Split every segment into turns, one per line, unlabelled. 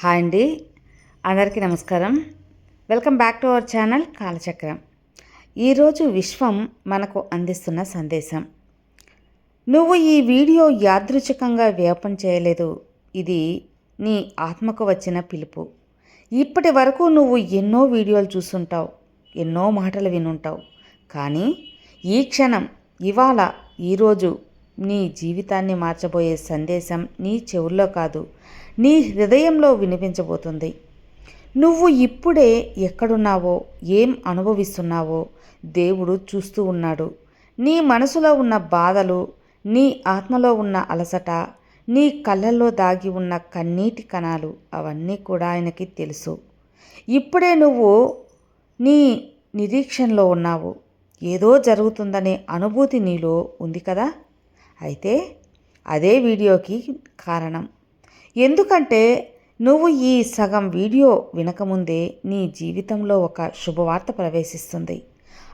Hi అండి. అందరికీ నమస్కారం. Welcome back to our channel Kalachakram. ఈరోజు విశ్వం మనకు అందిస్తున్న సందేశం. నువ్వు ఈ వీడియో యాదృచ్ఛికంగా వ్యాపం చేయలేదు. ఇది నీ ఆత్మకు వచ్చిన పిలుపు. ఇప్పటి వరకు నువ్వు ఎన్నో వీడియోలు చూస్తుంటావు ఎన్నో మాటలు వినుంటావు. కానీ ఈ క్షణం ఇవాళ ఈరోజు నీ జీవితాన్ని మార్చబోయే సందేశం నీ చెవుల్లో కాదు. నీ హృదయంలో వినిపించబోతుంది. నువ్వు ఇప్పుడే ఎక్కడున్నావో ఏం అనుభవిస్తున్నావో దేవుడు చూస్తూ ఉన్నాడు. నీ మనసులో ఉన్న బాధలు నీ ఆత్మలో ఉన్న అలసట నీ కళ్ళల్లో దాగి ఉన్న కన్నీటి కణాలు అవన్నీ కూడా ఆయనకి తెలుసు. ఇప్పుడే నువ్వు నీ నిరీక్షణలో ఉన్నావు. ఏదో జరుగుతుందనే అనుభూతి నీలో ఉంది కదా? అయితే అదే వీడియోకి కారణం. ఎందుకంటే నువ్వు ఈ సగం వీడియో వినకముందే నీ జీవితంలో ఒక శుభవార్త ప్రవేశిస్తుంది.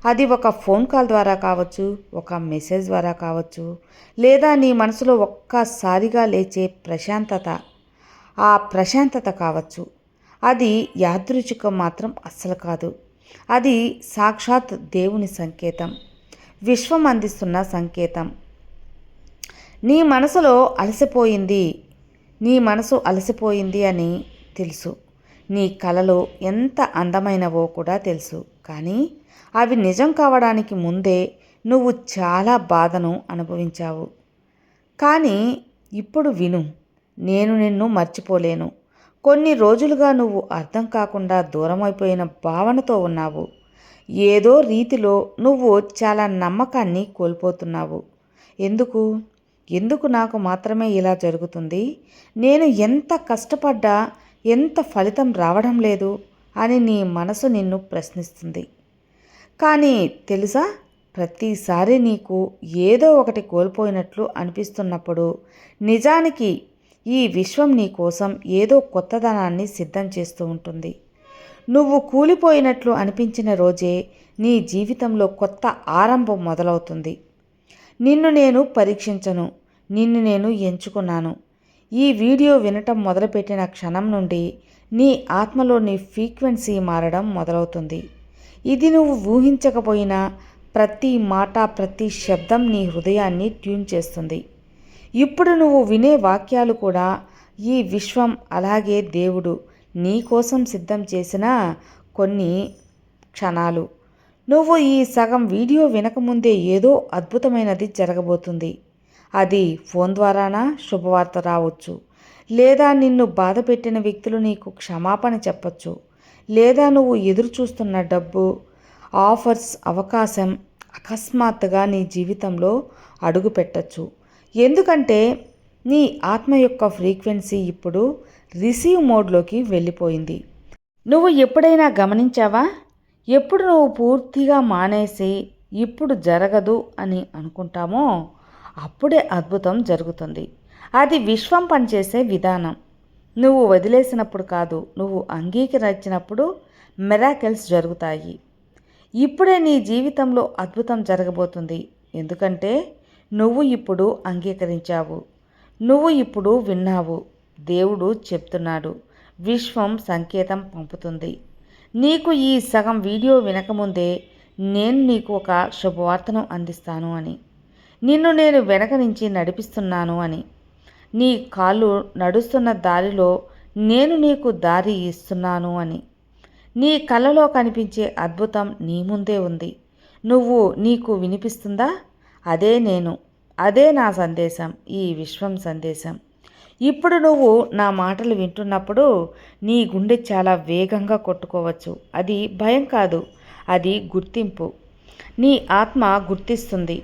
అది ఒక ఫోన్ కాల్ ద్వారా కావచ్చు ఒక మెసేజ్ ద్వారా కావచ్చు లేదా నీ మనసులో ఒక్కసారిగా లేచే ప్రశాంతత. ఆ ప్రశాంతత కావచ్చు. అది యాదృచ్ఛికం మాత్రం అస్సలు కాదు. అది సాక్షాత్ దేవుని సంకేతం. విశ్వం అందిస్తున్న సంకేతం. నీ మనసులో అలసిపోయింది. నీ మనసు అలసిపోయింది అని తెలుసు. నీ కళలు ఎంత అందమైనవో కూడా తెలుసు. కానీ అవి నిజం కావడానికి ముందే నువ్వు చాలా బాధను అనుభవించావు. కానీ ఇప్పుడు విను. నేను నిన్ను మర్చిపోలేను. కొన్ని రోజులుగా నువ్వు అర్థం కాకుండా దూరమైపోయిన భావనతో ఉన్నావు. ఏదో రీతిలో నువ్వు చాలా నమ్మకాన్ని కోల్పోతున్నావు. ఎందుకు? ఎందుకు నాకు మాత్రమే ఇలా జరుగుతుంది? నేను ఎంత కష్టపడ్డా ఎంత ఫలితం రావడం లేదు అని నీ మనసు నిన్ను ప్రశ్నిస్తుంది. కానీ తెలుసా? ప్రతిసారి నీకు ఏదో ఒకటి కోల్పోయినట్లు అనిపిస్తున్నప్పుడు నిజానికి ఈ విశ్వం నీ కోసం ఏదో కొత్తదనాన్ని సిద్ధం చేస్తూ ఉంటుంది. నువ్వు కూలిపోయినట్లు అనిపించిన రోజే నీ జీవితంలో కొత్త ఆరంభం మొదలవుతుంది. నిన్ను నేను పరీక్షించను నిన్ను నేను ఎంచుకున్నాను. ఈ వీడియో వినటం మొదలుపెట్టిన క్షణం నుండి నీ ఆత్మలోని ఫ్రీక్వెన్సీ మారడం మొదలవుతుంది. ఇది నువ్వు ఊహించకపోయినా ప్రతి మాట ప్రతి శబ్దం నీ హృదయాన్ని ట్యూన్ చేస్తుంది. ఇప్పుడు నువ్వు వినే వాక్యాలు కూడా ఈ విశ్వం అలాగే దేవుడు నీ కోసం సిద్ధం చేసిన కొన్ని క్షణాలు. నువ్వు ఈ సగం వీడియో వినకముందే ఏదో అద్భుతమైనది జరగబోతుంది. అది ఫోన్ ద్వారానా శుభవార్త రావచ్చు. లేదా నిన్ను బాధ పెట్టిన వ్యక్తులు నీకు క్షమాపణ చెప్పచ్చు. లేదా నువ్వు ఎదురు చూస్తున్న డబ్బు ఆఫర్స్ అవకాశం అకస్మాత్తుగా నీ జీవితంలో అడుగు పెట్టచ్చు. ఎందుకంటే నీ ఆత్మ యొక్క ఫ్రీక్వెన్సీ ఇప్పుడు రిసీవ్ మోడ్లోకి వెళ్ళిపోయింది. నువ్వు ఎప్పుడైనా గమనించావా? ఎప్పుడు నువ్వు పూర్తిగా మానేసి ఇప్పుడు జరగదు అని అనుకుంటామో అప్పుడే అద్భుతం జరుగుతుంది. అది విశ్వం పనిచేసే విధానం. నువ్వు వదిలేసినప్పుడు కాదు నువ్వు అంగీకరించినప్పుడు మెరాకెల్స్ జరుగుతాయి. ఇప్పుడే నీ జీవితంలో అద్భుతం జరగబోతుంది. ఎందుకంటే నువ్వు ఇప్పుడు అంగీకరించావు. నువ్వు ఇప్పుడు విన్నావు. దేవుడు చెప్తున్నాడు. విశ్వం సంకేతం పంపుతుంది. నీకు ఈ సగం వీడియో వినకముందే నేను నీకు ఒక శుభవార్తను అందిస్తాను అని. నిన్ను నేను వెనక నుంచి నడిపిస్తున్నాను అని. నీ కాళ్ళు నడుస్తున్న దారిలో నేను నీకు దారి ఇస్తున్నాను అని. నీ కళ్ళలో కనిపించే అద్భుతం నీ ముందే ఉంది. నువ్వు నీకు వినిపిస్తుందా? అదే నేను. అదే నా సందేశం. ఈ విశ్వం సందేశం. ఇప్పుడు నువ్వు నా మాటలు వింటున్నప్పుడు నీ గుండె చాలా వేగంగా కొట్టుకోవచ్చు. అది భయం కాదు. అది గుర్తింపు. నీ ఆత్మ గుర్తిస్తుంది.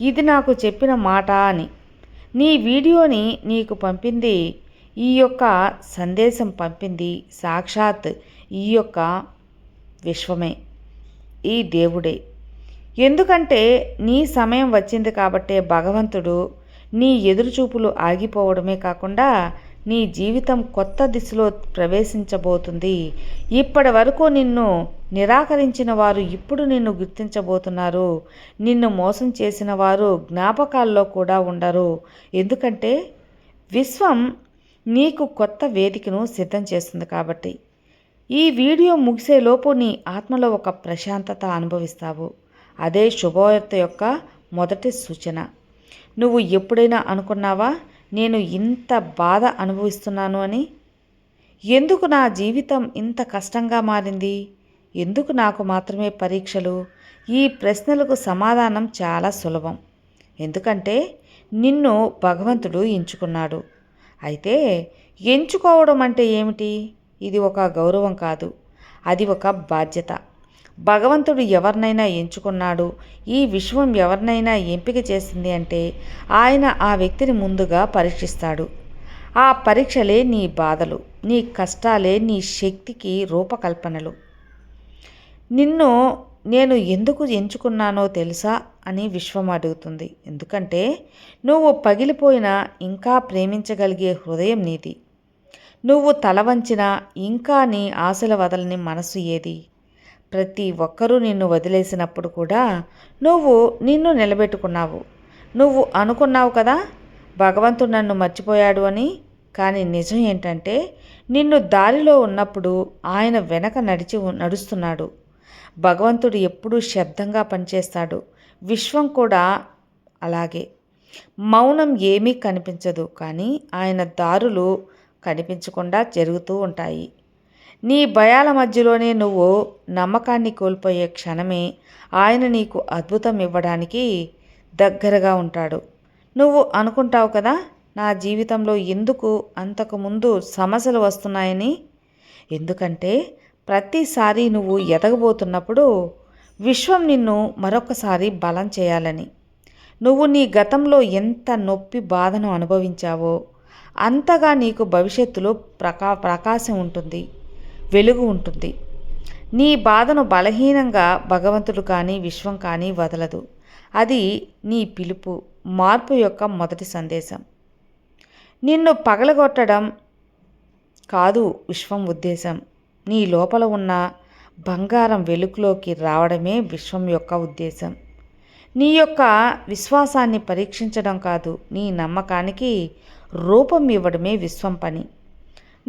ఇది నాకు చెప్పిన మాట అని. నీ వీడియోని నీకు పంపింది ఈ యొక్క సందేశం పంపింది సాక్షాత్ ఈ యొక్క విశ్వమే ఈ దేవుడే. ఎందుకంటే నీ సమయం వచ్చింది కాబట్టే భగవంతుడు నీ ఎదురుచూపులు ఆగిపోవడమే కాకుండా నీ జీవితం కొత్త దిశలో ప్రవేశించబోతుంది. ఇప్పటి వరకు నిన్ను నిరాకరించిన వారు ఇప్పుడు నిన్ను గుర్తించబోతున్నారు. నిన్ను మోసం చేసిన వారు జ్ఞాపకాల్లో కూడా ఉండరు. ఎందుకంటే విశ్వం నీకు కొత్త వేదికను సిద్ధం చేస్తుంది కాబట్టి. ఈ వీడియో ముగిసేలోపు నీ ఆత్మలో ఒక ప్రశాంతత అనుభవిస్తావు. అదే శుభవార్త యొక్క మొదటి సూచన. నువ్వు ఎప్పుడైనా అనుకున్నావా నేను ఇంత బాధ అనుభవిస్తున్నాను అని? ఎందుకు నా జీవితం ఇంత కష్టంగా మారింది? ఎందుకు నాకు మాత్రమే పరీక్షలు? ఈ ప్రశ్నలకు సమాధానం చాలా సులభం. ఎందుకంటే నిన్ను భగవంతుడు ఎంచుకున్నాడు. అయితే ఎంచుకోవడం అంటే ఏమిటి? ఇది ఒక గౌరవం కాదు. అది ఒక బాధ్యత. భగవంతుడు ఎవరినైనా ఎంచుకున్నాడు? ఈ విశ్వం ఎవరినైనా ఎంపిక చేసింది అంటే ఆయన ఆ వ్యక్తిని ముందుగా పరీక్షిస్తాడు. ఆ పరీక్షలే నీ బాధలు నీ కష్టాలే నీ శక్తికి రూపకల్పనలు. నిన్ను నేను ఎందుకు ఎంచుకున్నానో తెలుసా? అని విశ్వం అడుగుతుంది. ఎందుకంటే నువ్వు పగిలిపోయిన ఇంకా ప్రేమించగలిగే హృదయం నీది. నువ్వు తల వంచిన ఇంకా నీ ఆశల వదలని మనసు ఏది? ప్రతి ఒక్కరూ నిన్ను వదిలేసినప్పుడు కూడా నువ్వు నిన్ను నిలబెట్టుకున్నావు. నువ్వు అనుకున్నావు కదా భగవంతుడు నన్ను మర్చిపోయాడు అని. కానీ నిజం ఏంటంటే నిన్ను దారిలో ఉన్నప్పుడు ఆయన వెనక నడిచి నడుస్తున్నాడు. భగవంతుడు ఎప్పుడూ శబ్దంగా పనిచేస్తాడు. విశ్వం కూడా అలాగే. మౌనం ఏమీ కనిపించదు కానీ ఆయన దారులు కనిపించకుండా జరుగుతూ ఉంటాయి. నీ భయాల మధ్యలోనే నువ్వు నమ్మకాన్ని కోల్పోయే క్షణమే ఆయన నీకు అద్భుతం ఇవ్వడానికి దగ్గరగా ఉంటాడు. నువ్వు అనుకుంటావు కదా నా జీవితంలో ఎందుకు అంతకుముందు సమస్యలు వస్తున్నాయని? ఎందుకంటే ప్రతిసారి నువ్వు ఎదగబోతున్నప్పుడు విశ్వం నిన్ను మరొకసారి బలం చేయాలని. నువ్వు నీ గతంలో ఎంత నొప్పి బాధను అనుభవించావో అంతగా నీకు భవిష్యత్తులో ప్రకా ప్రకాశం ఉంటుంది. వెలుగు ఉంటుంది. నీ బాధను బలహీనంగా భగవంతుడు కానీ విశ్వం కానీ వదలదు. అది నీ పిలుపు మార్పు యొక్క మొదటి సందేశం. నిన్ను పగలగొట్టడం కాదు విశ్వం ఉద్దేశం. నీ లోపల ఉన్న బంగారం వెలుగులోకి రావడమే విశ్వం యొక్క ఉద్దేశం. నీ యొక్క విశ్వాసాన్ని పరీక్షించడం కాదు నీ నమ్మకానికి రూపం ఇవ్వడమే విశ్వం పని.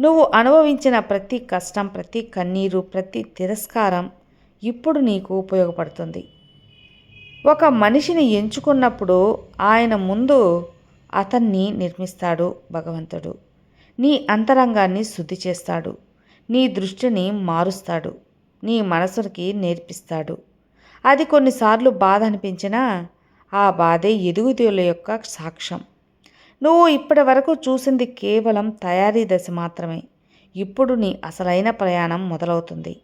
నువ్వు అనుభవించిన ప్రతి కష్టం ప్రతి కన్నీరు ప్రతి తిరస్కారం ఇప్పుడు నీకు ఉపయోగపడుతుంది. ఒక మనిషిని ఎంచుకున్నప్పుడు ఆయన ముందు అతన్ని నిర్మిస్తాడు భగవంతుడు. నీ అంతరంగాన్ని శుద్ధి చేస్తాడు. నీ దృష్టిని మారుస్తాడు. నీ మనసుకి నేర్పిస్తాడు. అది కొన్నిసార్లు బాధ అనిపించినా ఆ బాధే ఎదుగుదల యొక్క సాక్ష్యం. నువ్వు ఇప్పటి వరకు చూసింది కేవలం తయారీ దశ మాత్రమే. ఇప్పుడు నీ అసలైన ప్రయాణం మొదలవుతుంది.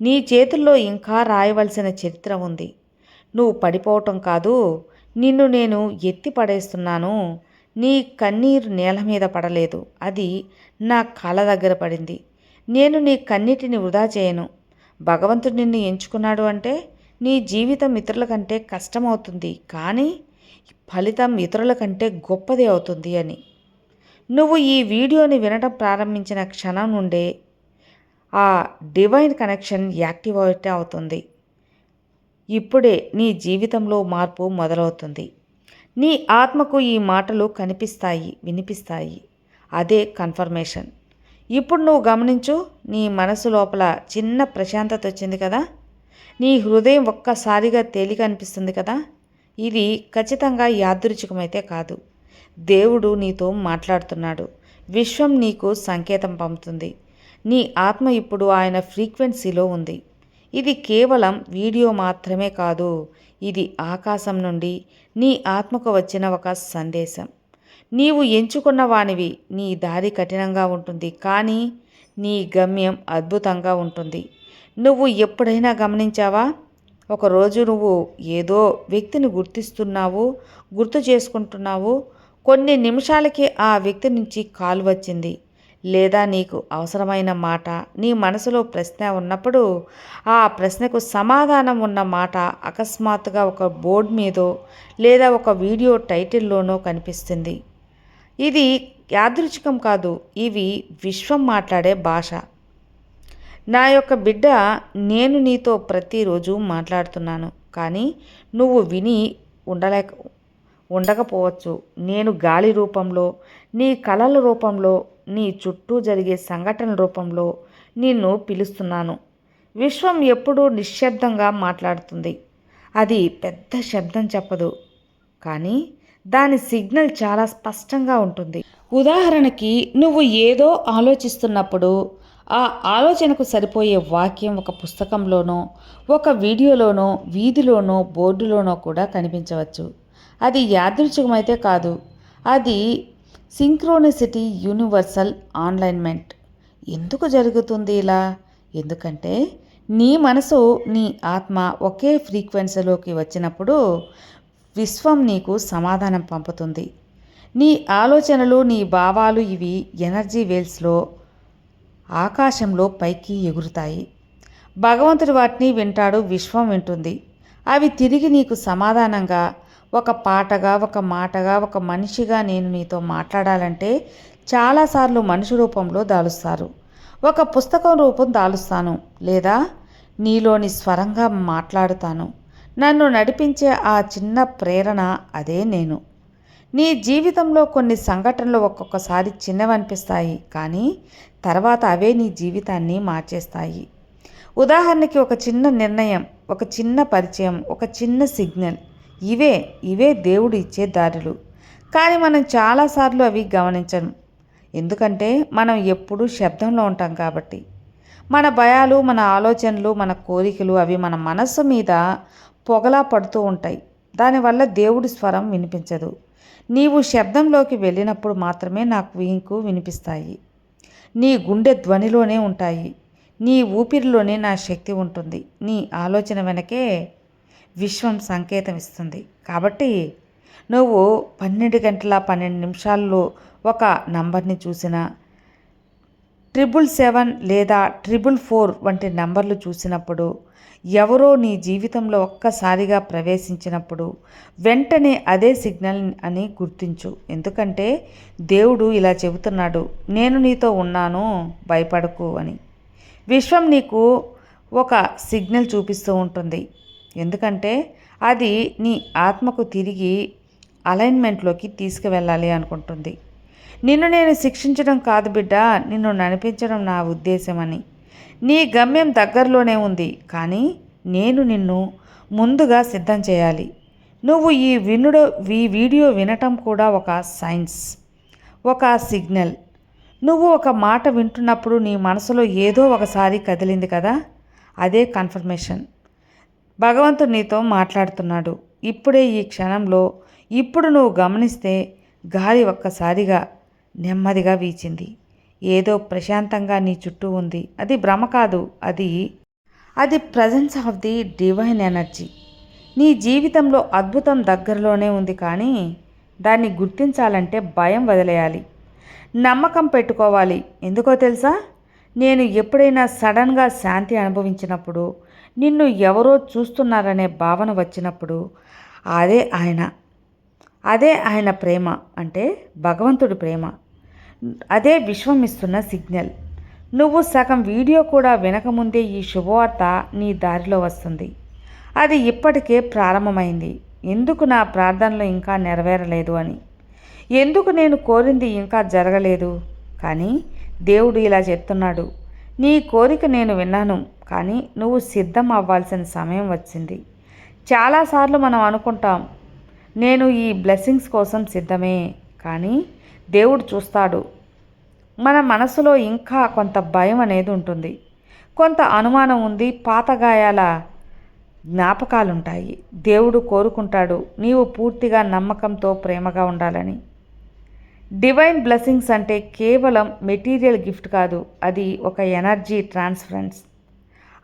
నీ చేతుల్లో ఇంకా రాయవలసిన చరిత్ర ఉంది. నువ్వు పడిపోవటం కాదు నిన్ను నేను ఎత్తి పడేస్తున్నాను. నీ కన్నీరు నేల మీద పడలేదు. అది నా కళ దగ్గర పడింది. నేను నీ కన్నిటిని వృధా చేయను. భగవంతుడు నిన్ను ఎంచుకున్నాడు అంటే నీ జీవితం ఇతరుల కంటే కష్టమవుతుంది. కానీ ఫలితం ఇతరుల కంటే గొప్పది అవుతుంది అని. నువ్వు ఈ వీడియోని వినడం ప్రారంభించిన క్షణం నుండే ఆ డివైన్ కనెక్షన్ యాక్టివ్ అవుతుంది. ఇప్పుడే నీ జీవితంలో మార్పు మొదలవుతుంది. నీ ఆత్మకు ఈ మాటలు కనిపిస్తాయి వినిపిస్తాయి. అదే కన్ఫర్మేషన్. ఇప్పుడు నువ్వు గమనించు నీ మనసు లోపల చిన్న ప్రశాంతత వచ్చింది కదా? నీ హృదయం ఒక్కసారిగా తేలిక అనిపిస్తుంది కదా? ఇది ఖచ్చితంగా యాదృచ్ఛికమైతే కాదు. దేవుడు నీతో మాట్లాడుతున్నాడు. విశ్వం నీకు సంకేతం పంపుతుంది. నీ ఆత్మ ఇప్పుడు ఆయన ఫ్రీక్వెన్సీలో ఉంది. ఇది కేవలం వీడియో మాత్రమే కాదు ఇది ఆకాశం నుండి నీ ఆత్మకు వచ్చిన ఒక సందేశం. నీవు ఎంచుకున్న వానివి నీ దారి కఠినంగా ఉంటుంది కానీ నీ గమ్యం అద్భుతంగా ఉంటుంది. నువ్వు ఎప్పుడైనా గమనించావా? ఒకరోజు నువ్వు ఏదో వ్యక్తిని గుర్తిస్తున్నావు గుర్తు చేసుకుంటున్నావు. కొన్ని నిమిషాలకే ఆ వ్యక్తి నుంచి కాల్ వచ్చింది. లేదా నీకు అవసరమైన మాట నీ మనసులో ప్రశ్న ఉన్నప్పుడు ఆ ప్రశ్నకు సమాధానం ఉన్న మాట అకస్మాత్తుగా ఒక బోర్డు మీదో లేదా ఒక వీడియో టైటిల్లోనో కనిపిస్తుంది. ఇది యాదృచ్ఛికం కాదు ఇవి విశ్వం మాట్లాడే భాష. నా యొక్క బిడ్డ నేను నీతో ప్రతిరోజు మాట్లాడుతున్నాను. కానీ నువ్వు విని ఉండలేక ఉండకపోవచ్చు. నేను గాలి రూపంలో నీ కళల రూపంలో నీ చుట్టూ జరిగే సంఘటనల రూపంలో నిన్ను పిలుస్తున్నాను. విశ్వం ఎప్పుడూ నిశ్శబ్దంగా మాట్లాడుతుంది. అది పెద్ద శబ్దం చెప్పదు. కానీ దాని సిగ్నల్ చాలా స్పష్టంగా ఉంటుంది. ఉదాహరణకి నువ్వు ఏదో ఆలోచిస్తున్నప్పుడు ఆ ఆలోచనకు సరిపోయే వాక్యం ఒక పుస్తకంలోనో ఒక వీడియోలోనో వీధిలోనో బోర్డులోనో కూడా కనిపించవచ్చు. అది యాదృచ్ఛికమైతే కాదు. అది సింక్రోనిసిటీ యూనివర్సల్ ఆన్లైన్మెంట్. ఎందుకు జరుగుతుంది ఇలా? ఎందుకంటే నీ మనసు నీ ఆత్మ ఒకే ఫ్రీక్వెన్సీలోకి వచ్చినప్పుడు విశ్వం నీకు సమాధానం పంపుతుంది. నీ ఆలోచనలు నీ భావాలు ఇవి ఎనర్జీ వేల్స్లో ఆకాశంలో పైకి ఎగురుతాయి. భగవంతుడు వాటిని వింటాడు విశ్వం వింటుంది. అవి తిరిగి నీకు సమాధానంగా ఒక పాటగా ఒక మాటగా ఒక మనిషిగా నేను నీతో మాట్లాడాలంటే చాలాసార్లు మనిషి రూపంలో దాలుస్తారు. ఒక పుస్తకం రూపం దాలుస్తాను లేదా నీలోని స్వరంగా మాట్లాడుతాను. నన్ను నడిపించే ఆ చిన్న ప్రేరణ అదే నేను. నీ జీవితంలో కొన్ని సంఘటనలు ఒక్కొక్కసారి చిన్నవనిపిస్తాయి కానీ తర్వాత అవే నీ జీవితాన్ని మార్చేస్తాయి. ఉదాహరణకి ఒక చిన్న నిర్ణయం ఒక చిన్న పరిచయం ఒక చిన్న సిగ్నల్ ఇవే ఇవే దేవుడు ఇచ్చే దారులు. కానీ మనం చాలాసార్లు అవి గమనించం. ఎందుకంటే మనం ఎప్పుడూ శబ్దంలో ఉంటాం కాబట్టి. మన భయాలు మన ఆలోచనలు మన కోరికలు అవి మన మనస్సు మీద పొగలా పడుతూ ఉంటాయి. దానివల్ల దేవుడి స్వరం వినిపించదు. నీవు శబ్దంలోకి వెళ్ళినప్పుడు మాత్రమే నాకు వీంకు వినిపిస్తాయి. నీ గుండె ధ్వనిలోనే ఉంటాయి. నీ ఊపిరిలోనే నా శక్తి ఉంటుంది. నీ ఆలోచన వెనకే విశ్వం సంకేతం ఇస్తుంది. కాబట్టి నువ్వు పన్నెండు గంటల పన్నెండు నిమిషాల్లో ఒక నంబర్ని చూసినా ట్రిపుల్ సెవెన్ లేదా ట్రిపుల్ ఫోర్ వంటి నంబర్లు చూసినప్పుడు ఎవరో నీ జీవితంలో ఒక్కసారిగా ప్రవేశించినప్పుడు వెంటనే అదే సిగ్నల్ అని గుర్తించు. ఎందుకంటే దేవుడు ఇలా చెబుతున్నాడు నేను నీతో ఉన్నాను భయపడకు అని. విశ్వం నీకు ఒక సిగ్నల్ చూపిస్తూ ఉంటుంది. ఎందుకంటే అది నీ ఆత్మకు తిరిగి అలైన్మెంట్లోకి తీసుకువెళ్ళాలి అనుకుంటుంది. నిన్ను నేను శిక్షించడం కాదు బిడ్డ నిన్ను నడిపించడం నా ఉద్దేశమని. నీ గమ్యం దగ్గరలోనే ఉంది కానీ నేను నిన్ను ముందుగా సిద్ధం చేయాలి. నువ్వు ఈ వినుడు ఈ వీడియో వినటం కూడా ఒక సైన్స్ ఒక సిగ్నల్. నువ్వు ఒక మాట వింటున్నప్పుడు నీ మనసులో ఏదో ఒకసారి కదిలింది కదా అదే కన్ఫర్మేషన్. భగవంతుడు నీతో మాట్లాడుతున్నాడు. ఇప్పుడే ఈ క్షణంలో ఇప్పుడు నువ్వు గమనిస్తే గాలి ఒక్కసారిగా నెమ్మదిగా వీచింది. ఏదో ప్రశాంతంగా నీ చుట్టూ ఉంది. అది భ్రమ కాదు. అది అది presence of the divine energy నీ జీవితంలో అద్భుతం దగ్గరలోనే ఉంది కానీ దాన్ని గుర్తించాలంటే భయం వదిలేయాలి. నమ్మకం పెట్టుకోవాలి. ఎందుకో తెలుసా? నేను ఎప్పుడైనా సడన్గా శాంతి అనుభవించినప్పుడు నిన్ను ఎవరో చూస్తున్నారనే భావన వచ్చినప్పుడు అదే ఆయన. అదే ఆయన ప్రేమ అంటే భగవంతుడి ప్రేమ. అదే విశ్వం ఇస్తున్న సిగ్నల్. నువ్వు సగం వీడియో కూడా వినకముందే ఈ శుభవార్త నీ దారిలో వస్తుంది. అది ఇప్పటికే ప్రారంభమైంది. ఎందుకు నా ప్రార్థనలు ఇంకా నెరవేరలేదు అని. ఎందుకు నేను కోరింది ఇంకా జరగలేదు? కానీ దేవుడు ఇలా చెప్తున్నాడు. నీ కోరిక నేను విన్నాను కానీ నువ్వు సిద్ధం అవ్వాల్సిన సమయం వచ్చింది. చాలాసార్లు మనం అనుకుంటాం నేను ఈ బ్లెస్సింగ్స్ కోసం సిద్ధమే. కానీ దేవుడు చూస్తాడు. మన మనసులో ఇంకా కొంత భయం అనేది ఉంటుంది. కొంత అనుమానం ఉంది. పాతగాయాల జ్ఞాపకాలుంటాయి. దేవుడు కోరుకుంటాడు. నీవు పూర్తిగా నమ్మకంతో ప్రేమగా ఉండాలని. డివైన్ బ్లెస్సింగ్స్ అంటే కేవలం మెటీరియల్ గిఫ్ట్ కాదు. అది ఒక ఎనర్జీ ట్రాన్స్ఫరెన్స్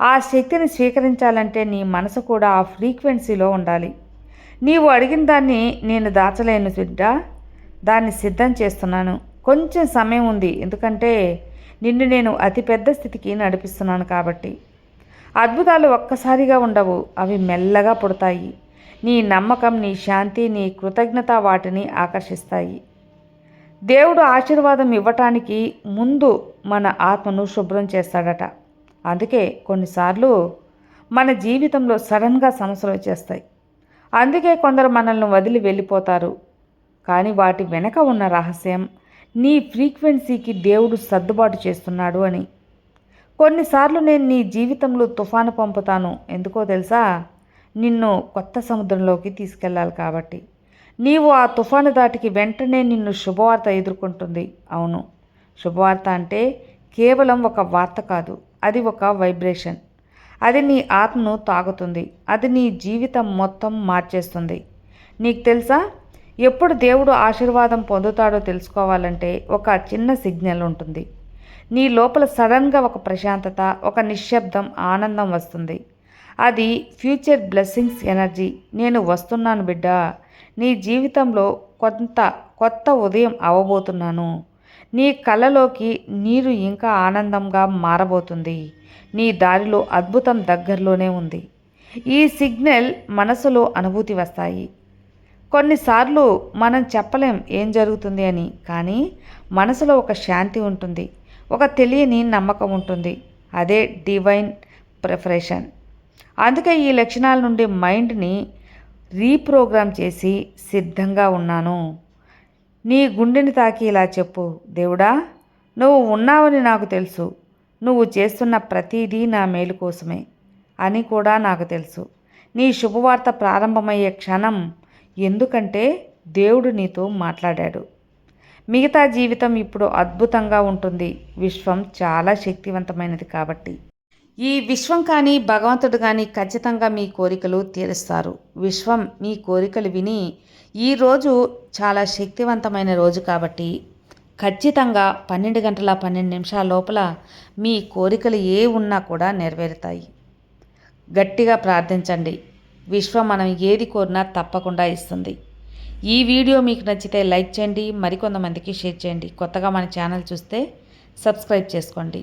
ఆ శక్తిని స్వీకరించాలంటే నీ మనసు కూడా ఆ ఫ్రీక్వెన్సీలో ఉండాలి. నీవు అడిగిన దాన్ని నేను దాచలేను బిడ్డ. దాన్ని సిద్ధం చేస్తున్నాను. కొంచెం సమయం ఉంది. ఎందుకంటే నిన్ను నేను అతిపెద్ద స్థితికి నడిపిస్తున్నాను కాబట్టి. అద్భుతాలు ఒక్కసారిగా ఉండవు. అవి మెల్లగా పుడతాయి. నీ నమ్మకం నీ శాంతి నీ కృతజ్ఞత వాటిని ఆకర్షిస్తాయి. దేవుడు ఆశీర్వాదం ఇవ్వటానికి ముందు మన ఆత్మను శుభ్రం చేస్తాడట. అందుకే కొన్నిసార్లు మన జీవితంలో సడన్గా సమస్యలు వచ్చేస్తాయి. అందుకే కొందరు మనల్ని వదిలి వెళ్ళిపోతారు. కానీ వాటి వెనక ఉన్న రహస్యం నీ ఫ్రీక్వెన్సీకి దేవుడు సర్దుబాటు చేస్తున్నాడు అని. కొన్నిసార్లు నేను నీ జీవితంలో తుఫాను పంపుతాను. ఎందుకో తెలుసా? నిన్ను కొత్త సముద్రంలోకి తీసుకెళ్ళాలి కాబట్టి. నీవు ఆ తుఫాను దాటికి వెంటనే నిన్ను శుభవార్త ఎదుర్కొంటుంది. అవును. శుభవార్త అంటే కేవలం ఒక వార్త కాదు. అది ఒక వైబ్రేషన్. అది నీ ఆత్మను తాగుతుంది అది నీ జీవితం మొత్తం మార్చేస్తుంది. నీకు తెలుసా? ఎప్పుడు దేవుడు ఆశీర్వాదం పొందుతాడో తెలుసుకోవాలంటే ఒక చిన్న సిగ్నల్ ఉంటుంది. నీ లోపల సడన్గా ఒక ప్రశాంతత ఒక నిశ్శబ్దం ఆనందం వస్తుంది. అది ఫ్యూచర్ బ్లెస్సింగ్స్ ఎనర్జీ. నేను వస్తున్నాను బిడ్డ. నీ జీవితంలో కొంత కొత్త ఉదయం అవ్వబోతున్నాను నీ కళ్ళలోకి నీరు ఇంకా ఆనందంగా మారబోతుంది. నీ దారిలో అద్భుతం దగ్గరలోనే ఉంది. ఈ సిగ్నల్ మనసులో అనుభూతి వస్తాయి. కొన్నిసార్లు మనం చెప్పలేం ఏం జరుగుతుంది అని కానీ మనసులో ఒక శాంతి ఉంటుంది. ఒక తెలియని నమ్మకం ఉంటుంది. అదే డివైన్ ప్రిపరేషన్. అందుకే ఈ లక్షణాల నుండి మైండ్ని రీప్రోగ్రామ్ చేసి సిద్ధంగా ఉన్నాను. నీ గుండెని తాకి ఇలా చెప్పు దేవుడా. నువ్వు ఉన్నావని నాకు తెలుసు. నువ్వు చేస్తున్న ప్రతిదీ నా మేలు కోసమే అని కూడా నాకు తెలుసు. నీ శుభవార్త ప్రారంభమయ్యే క్షణం ఎందుకంటే దేవుడు నీతో మాట్లాడాడు. మిగతా జీవితం ఇప్పుడు అద్భుతంగా ఉంటుంది. విశ్వం చాలా శక్తివంతమైనది కాబట్టి. ఈ విశ్వం కానీ భగవంతుడు కానీ ఖచ్చితంగా మీ కోరికలు తీరుస్తారు. విశ్వం మీ కోరికలు విని ఈరోజు చాలా శక్తివంతమైన రోజు కాబట్టి ఖచ్చితంగా పన్నెండు గంటల పన్నెండు నిమిషాల లోపల మీ కోరికలు ఏ ఉన్నా కూడా నెరవేరుతాయి. గట్టిగా ప్రార్థించండి. విశ్వం మనం ఏది కోరినా తప్పకుండా ఇస్తుంది. ఈ వీడియో మీకు నచ్చితే లైక్ చేయండి. మరికొంతమందికి షేర్ చేయండి. కొత్తగా మన ఛానల్ చూస్తే సబ్స్క్రైబ్ చేసుకోండి.